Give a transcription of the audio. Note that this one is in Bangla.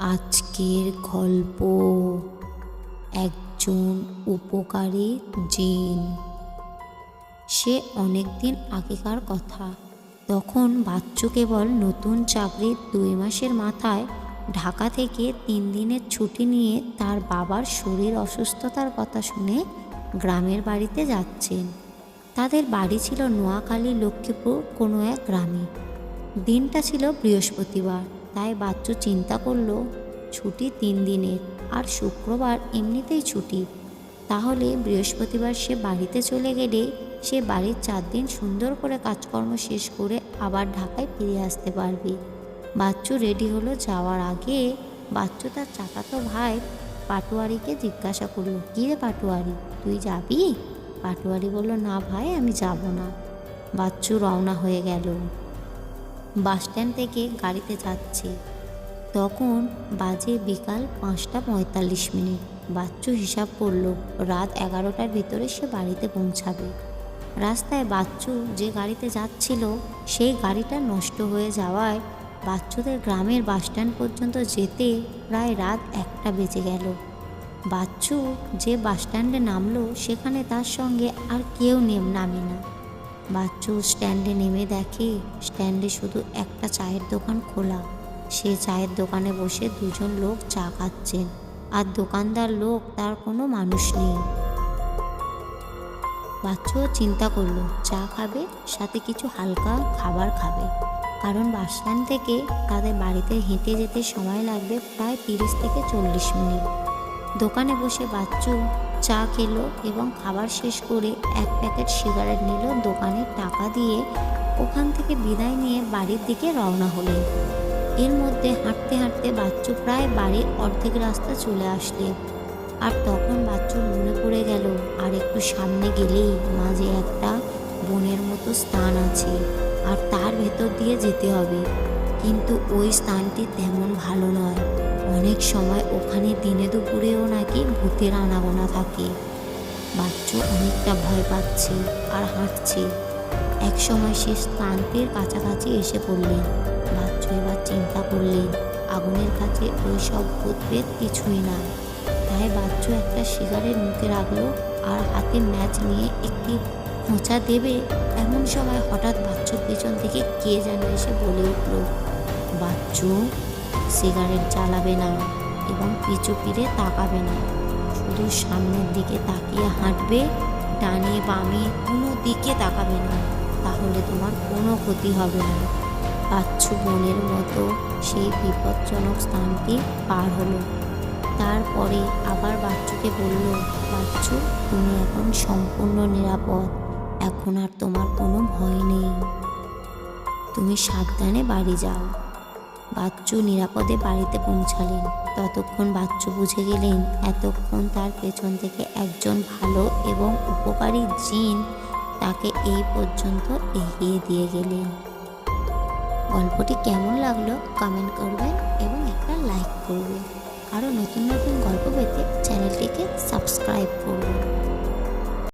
আজকের গল্প। একজন উপকারী জিন। সে অনেক দিন আগেকার কথা। তখন বাচ্চু কেবল নতুন চাকরির দুই মাসের মাথায় ঢাকা থেকে তিন দিনের ছুটি নিয়ে তার বাবার শরীর অসুস্থতার কথা শুনে গ্রামের বাড়িতে যাচ্ছেন। তাদের বাড়ি ছিল নোয়াখালী লক্ষ্মীপুর, কোনো এক গ্রামে। দিনটা ছিল বৃহস্পতিবার। তাই বাচ্চু চিন্তা করল, ছুটি তিন দিনের আর শুক্রবার এমনিতেই ছুটি। তাহলে বৃহস্পতিবার সে বাড়িতে চলে গেলে সে বাড়ির চার দিন সুন্দর করে কাজকর্ম শেষ করে আবার ঢাকায় ফিরে আসতে পারবে। বাচ্চু রেডি হলো যাওয়ার আগে বাচ্চু তার চাচাতো ভাই পাটোয়ারিকে জিজ্ঞাসা করল, কী রে পাটোয়ারি, তুই যাবি? পাটোয়ারি বলল, না ভাই, আমি যাব না। বাচ্চু রওনা হয়ে গেল। বাস স্ট্যান্ড থেকে গাড়িতে যাচ্ছে। তখন বাজে বিকাল পাঁচটা পঁয়তাল্লিশ মিনিট। বাচ্চু হিসাব করল, রাত এগারোটার ভিতরে সে বাড়িতে পৌঁছাবে। রাস্তায় বাচ্চু যে গাড়িতে যাচ্ছিল, সেই গাড়িটা নষ্ট হয়ে যাওয়ায় বাচ্চুদের গ্রামের বাসস্ট্যান্ড পর্যন্ত যেতে প্রায় রাত একটা বেজে গেল। বাচ্চু যে বাসস্ট্যান্ডে নামলো, সেখানে তার সঙ্গে আর কেউ নেম নামে না। বাচ্চু স্ট্যান্ডে নেমে দেখে, স্ট্যান্ডে শুধু একটা চায়ের দোকান খোলা। সে চায়ের দোকানে বসে দুজন লোক চা খাচ্ছেন, আর দোকানদার লোক তার কোনো মানুষ নেই। বাচ্চুও চিন্তা করল, চা খাবে, সাথে কিছু হালকা খাবার খাবে। কারণ বাস স্ট্যান্ড থেকে তাদের বাড়িতে হেঁটে যেতে সময় লাগবে প্রায় তিরিশ থেকে চল্লিশ মিনিট। দোকানে বসে বাচ্চু চা খেলো এবং খাবার শেষ করে এক প্যাকেট সিগারেট নিল দোকানে টাকা দিয়ে। ওখান থেকে বিদায় নিয়ে বাড়ির দিকে রওনা হলেন। এর মধ্যে হাঁটতে হাঁটতে বাচ্চু প্রায় বাড়ির অর্ধেক রাস্তা চলে আসলেন আর তখন বাচ্চুর মনে পড়ে গেল, আর একটু সামনে গেলেই মাঝে একটা বনের মতো স্থান আছে, আর তার ভেতর দিয়ে যেতে হবে। কিন্তু ওই স্থানটি তেমন ভালো নয়। অনেক সময় ওখানে দিনে দুপুরেও নাকি ভূতের আনাগোনা থাকে। বাচ্চু অনেকটা ভয় পাচ্ছে আর হাঁটছে। এক সময় সে স্থানটির কাছাকাছি এসে পড়লেন বাচ্চু এবার চিন্তা করলেন আগুনের কাছে ওই সব ভূতপ্রেত কিছুই না। তাই বাচ্চু একটা সিগারেট মুখে রাখল আর হাতে ম্যাচ নিয়ে একটি খোঁচা দেবে এমন সময় হঠাৎ বাচ্চুর পেছন থেকে কে যেন এসে বলে উঠল, বাচ্চু? সিগারেট জ্বালাবে না এবং পিছু ফিরে তাকাবে না। শুধু সামনের দিকে তাকিয়ে হাঁটবে, ডানে বামে কোনো দিকে তাকাবে না, তাহলে তোমার কোনো ক্ষতি হবে না। বাচ্চু বনের মতো সেই বিপজ্জনক স্থানটি পার হলো। তারপরে আবার বাচ্চুকে বলল, বাচ্চু, তুমি এখন সম্পূর্ণ নিরাপদ। এখন আর তোমার কোনো ভয় নেই। তুমি সাবধানে বাড়ি যাও। বাচ্চু নিরাপদে বাড়িতে পৌঁছালেন। ততক্ষণ বাচ্চু বুঝে গেলেন, এতক্ষণ তার পেছন থেকে একজন ভালো এবং উপকারী জিন তাকে এই পর্যন্ত এগিয়ে দিয়ে গেলেন। গল্পটি কেমন লাগল কমেন্ট করবেন এবং একটা লাইক করবেন। আরও নতুন নতুন গল্প পেতে চ্যানেলটিকে সাবস্ক্রাইব করবেন